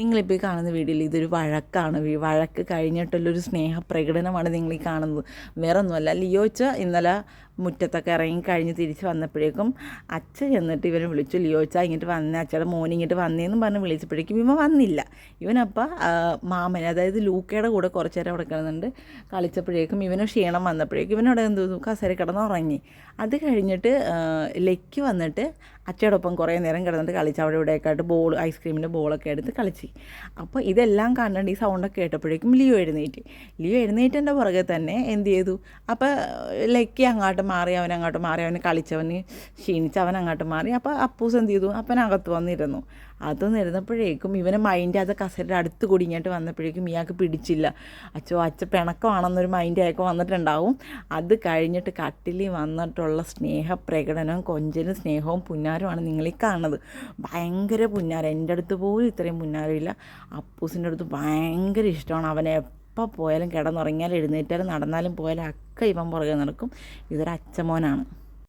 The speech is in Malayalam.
നിങ്ങളിപ്പോൾ ഈ കാണുന്ന വീഡിയോയിൽ ഇതൊരു വഴക്കാണ്. വഴക്ക് കഴിഞ്ഞിട്ടുള്ളൊരു സ്നേഹപ്രകടനമാണ് നിങ്ങൾ ഈ കാണുന്നത്. വേറെ ഒന്നുമല്ല ലിയോച്ച ഇന്നലെ മുറ്റത്തൊക്കെ ഇറങ്ങി കഴിഞ്ഞ് തിരിച്ച് വന്നപ്പോഴേക്കും അച്ഛൻ ചെന്നിട്ട് ഇവനെ വിളിച്ചു. ലിയോച്ച ഇങ്ങോട്ട് വന്നേ. അച്ഛയുടെ മോൻ ഇങ്ങോട്ട് വന്നേന്നും പറഞ്ഞ് വിളിച്ചപ്പോഴേക്കും ഇവൻ വന്നില്ല. ഇവനപ്പോൾ മാമൻ അതായത് ലൂക്കയുടെ കൂടെ കുറച്ച് നേരം അവിടെ കിടന്നുണ്ട്. കളിച്ചപ്പോഴേക്കും ഇവന് ക്ഷീണം വന്നപ്പോഴേക്കും ഇവനവിടെ എന്ത് തോന്നുന്നു കസേര കിടന്ന് ഉറങ്ങി അത് കഴിഞ്ഞിട്ട് ആ, ലക്കി വന്നിട്ട് അച്ഛയോടൊപ്പം കുറേ നേരം കിടന്നിട്ട് കളിച്ച് അവിടെ ഇവിടെയൊക്കെ ആയിട്ട് ബോൾ ഐസ്ക്രീമിന്റെ ബോളൊക്കെ എടുത്ത് കളിച്ച്. അപ്പോൾ ഇതെല്ലാം കണ്ടിട്ട് ഈ സൗണ്ടൊക്കെ കേട്ടപ്പോഴേക്കും ലിയോ എഴുന്നേറ്റ്. ലിയോ എഴുന്നേറ്റിന്റെ പുറകെ തന്നെ എന്ത് ചെയ്തു? അപ്പോൾ ലക്കി അങ്ങോട്ട് മാറി അവൻ അങ്ങോട്ട് മാറി അവന് കളിച്ചവന് ക്ഷീണിച്ച് അവൻ അങ്ങോട്ട് മാറി. അപ്പോൾ അപ്പൂസ് എന്ത് ചെയ്തു? അപ്പനകത്ത് വന്നിരുന്നു. അത് നിരുന്നപ്പോഴേക്കും ഇവനെ മൈൻഡ് അത് കസേരയുടെ അടുത്ത് കുടുങ്ങിയിട്ട് വന്നപ്പോഴേക്കും ഇയാൾക്ക് പിടിച്ചില്ല. അച്ഛോ അച്ഛ പിണക്കമാണെന്നൊരു മൈൻഡ് അയാൾക്ക് വന്നിട്ടുണ്ടാവും. അത് കഴിഞ്ഞിട്ട് കട്ടിലിൽ വന്നിട്ടുള്ള സ്നേഹപ്രകടനവും കൊഞ്ചലും സ്നേഹവും പുന്നാരുമാണ് നിങ്ങളീ കാണുന്നത്. ഭയങ്കര പുന്നാരം. എന്റെ അടുത്ത് പോലും ഇത്രയും പുന്നാരമില്ല. അപ്പൂസിന്റെ അടുത്ത് ഭയങ്കര ഇഷ്ടമാണ് അവനെ എപ്പോൾ പോയാലും കിടന്നുറങ്ങിയാലും എഴുന്നേറ്റാലും നടന്നാലും പോയാലും ഒക്കെ ഇവൻ പുറകെ നടക്കും. ഇതൊരു അച്ഛമോനാണ്.